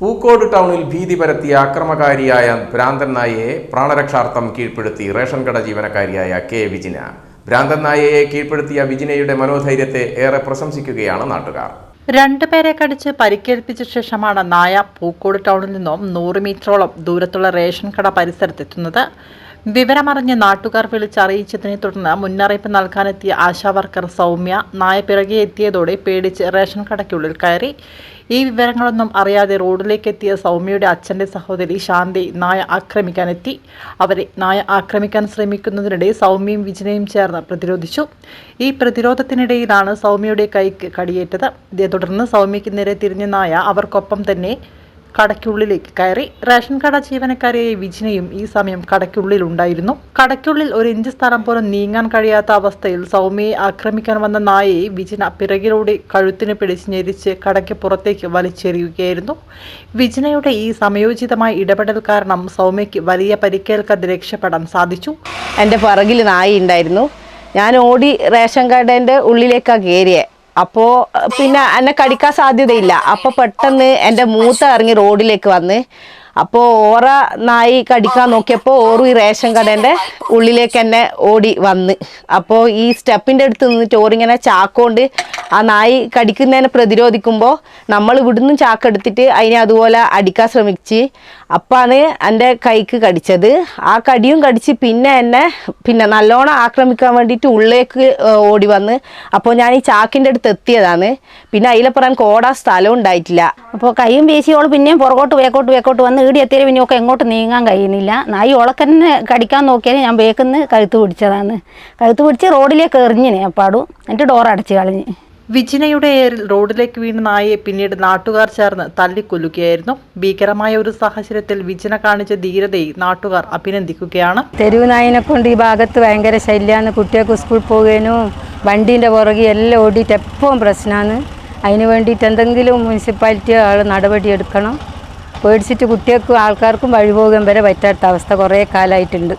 പൂക്കോട് ടൗണിൽ ഭീതി പരത്തിയ അക്രമകാരിയായ ഭ്രാന്തൻ നായയെ പ്രാണരക്ഷാർത്ഥം കീഴ്പ്പെടുത്തി റേഷൻ കട ജീവനക്കാരിയായ കെ വിജിന. ഭ്രാന്തൻ നായയെ കീഴ്പ്പെടുത്തിയ വിജിനയുടെ മനോധൈര്യത്തെ ഏറെ പ്രശംസിക്കുകയാണ് നാട്ടുകാർ. രണ്ടുപേരെ കടിച്ച് പരിക്കേൽപ്പിച്ച ശേഷമാണ് നായ പൂക്കോട് ടൗണിൽ നിന്നും നൂറ് മീറ്ററോളം ദൂരത്തുള്ള റേഷൻ കട പരിസരത്തെത്തുന്നത്. വിവരമറിഞ്ഞ് നാട്ടുകാർ വിളിച്ചറിയിച്ചതിനെ തുടർന്ന് മുന്നറിയിപ്പ് നൽകാനെത്തിയ ആശാവർക്കർ സൗമ്യ നായ പിറകെ എത്തിയതോടെ പേടിച്ച് റേഷൻ കടയ്ക്കുള്ളിൽ കയറി. ഈ വിവരങ്ങളൊന്നും അറിയാതെ റോഡിലേക്ക് എത്തിയ സൗമ്യയുടെ അച്ഛന്റെ സഹോദരി ശാന്തി നായ ആക്രമിക്കാനെത്തി. അവരെ നായ ആക്രമിക്കാൻ ശ്രമിക്കുന്നതിനിടെ സൗമ്യയും വിജനയും ചേർന്ന് പ്രതിരോധിച്ചു. ഈ പ്രതിരോധത്തിനിടയിലാണ് സൗമ്യയുടെ കൈക്ക് കടിയേറ്റത്. ഇതേ തുടർന്ന് സൗമ്യയ്ക്ക് നേരെ തിരിഞ്ഞ നായ അവർക്കൊപ്പം തന്നെ കടയ്ക്കുള്ളിലേക്ക് കയറി. റേഷൻ കട ജീവനക്കാരിയായ വിജിനയും ഈ സമയം കടയ്ക്കുള്ളിൽ ഉണ്ടായിരുന്നു കടയ്ക്കുള്ളിൽ ഒരു ഇഞ്ച് സ്ഥലം പോലും നീങ്ങാൻ കഴിയാത്ത അവസ്ഥയിൽ സൗമ്യയെ ആക്രമിക്കാൻ വന്ന നായയെ വിജിന പിറകിലൂടെ കഴുത്തിന് പിടിച്ച് ഞെരിച്ച് കടയ്ക്ക് പുറത്തേക്ക് വലിച്ചെറിയുകയായിരുന്നു. വിജിനയുടെ ഈ സമയോചിതമായ ഇടപെടൽ കാരണം സൗമ്യയ്ക്ക് വലിയ പരിക്കേൽക്കാതെ രക്ഷപ്പെടാൻ സാധിച്ചു. എന്റെ പിറകിൽ നായ ഉണ്ടായിരുന്നു ഞാൻ ഓടി റേഷൻ കടേന്റെ ഉള്ളിലേക്കാണ് കയറിയത് അപ്പോൾ പിന്നെ എന്നെ കടിക്കാൻ സാധ്യതയില്ല. അപ്പൊ പെട്ടെന്ന് എന്റെ മൂത്ത ഇറങ്ങി റോഡിലേക്ക് വന്ന് അപ്പോൾ ഓറ നായി കടിക്കാൻ നോക്കിയപ്പോൾ ഓറു ഈ റേഷൻ കടേന്റെ ഉള്ളിലേക്ക് എന്നെ ഓടി വന്ന്. അപ്പോൾ ഈ സ്റ്റെപ്പിന്റെ അടുത്ത് നിന്നിട്ട് ഓറിങ്ങനെ ചാക്കോണ്ട് ആ നായി കടിക്കുന്നതിനെ പ്രതിരോധിക്കുമ്പോൾ നമ്മൾ ഇവിടുന്ന് ചാക്കെടുത്തിട്ട് അതിനെ അതുപോലെ അടിക്കാൻ ശ്രമിച്ച് അപ്പാണ് എന്റെ കൈക്ക് കടിച്ചത്. ആ കടിയും കടിച്ച് പിന്നെ എന്നെ പിന്നെ നല്ലോണം ആക്രമിക്കാൻ വേണ്ടിയിട്ട് ഉള്ളിലേക്ക് ഓടി വന്ന് അപ്പോൾ ഞാൻ ഈ ചാക്കിന്റെ അടുത്ത് എത്തിയതാണ്. പിന്നെ അതിലപ്പുറം കോടാ സ്ഥലം ഉണ്ടായിട്ടില്ല. അപ്പോൾ കൈയും വീശിയോൾ പിന്നെയും പുറകോട്ട് വേക്കോട്ട് വേക്കോട്ട് വന്ന് ഈടി എത്തിയാൽ പിന്നെ ഒക്കെ എങ്ങോട്ട് നീങ്ങാൻ കഴിയുന്നില്ല. നായി ഉളക്കന്നെ കടിക്കാൻ നോക്കിയാൽ ഞാൻ വേക്കുന്ന് കഴുത്ത് പിടിച്ചതാണ്. കഴുത്ത് പിടിച്ച് റോഡിലേക്ക് എറിഞ്ഞിനെ അപ്പാടും. എന്നിട്ട് ഡോർ അടച്ച് കളഞ്ഞ്. വിജിനയുടെ എയറിൽ റോഡിലേക്ക് വീണ നായയെ പിന്നീട് നാട്ടുകാർ ചേർന്ന് തല്ലിക്കൊല്ലുകയായിരുന്നു. ഭീകരമായ ഒരു സാഹചര്യത്തിൽ വിജിന കാണിച്ച ധീരതയെ നാട്ടുകാർ അഭിനന്ദിക്കുകയാണ്. തെരുവ് നായിനെ കൊണ്ട് ഈ ഭാഗത്ത് ഭയങ്കര ശല്യമാണ് കുട്ടികൾക്ക് സ്കൂൾ പോകാനും വണ്ടീന്റെ പുറകെ എല്ലാം ഓടിയിട്ട് എപ്പോഴും പ്രശ്നമാണ് അതിന് വേണ്ടിയിട്ട് എന്തെങ്കിലും മുനിസിപ്പാലിറ്റി ആൾ നടപടി എടുക്കണം. പേടിച്ചിട്ട് കുട്ടികൾക്കും ആൾക്കാർക്കും വഴിപോകാൻ വരെ പറ്റാത്ത അവസ്ഥ കുറേ കാലമായിട്ടുണ്ട്.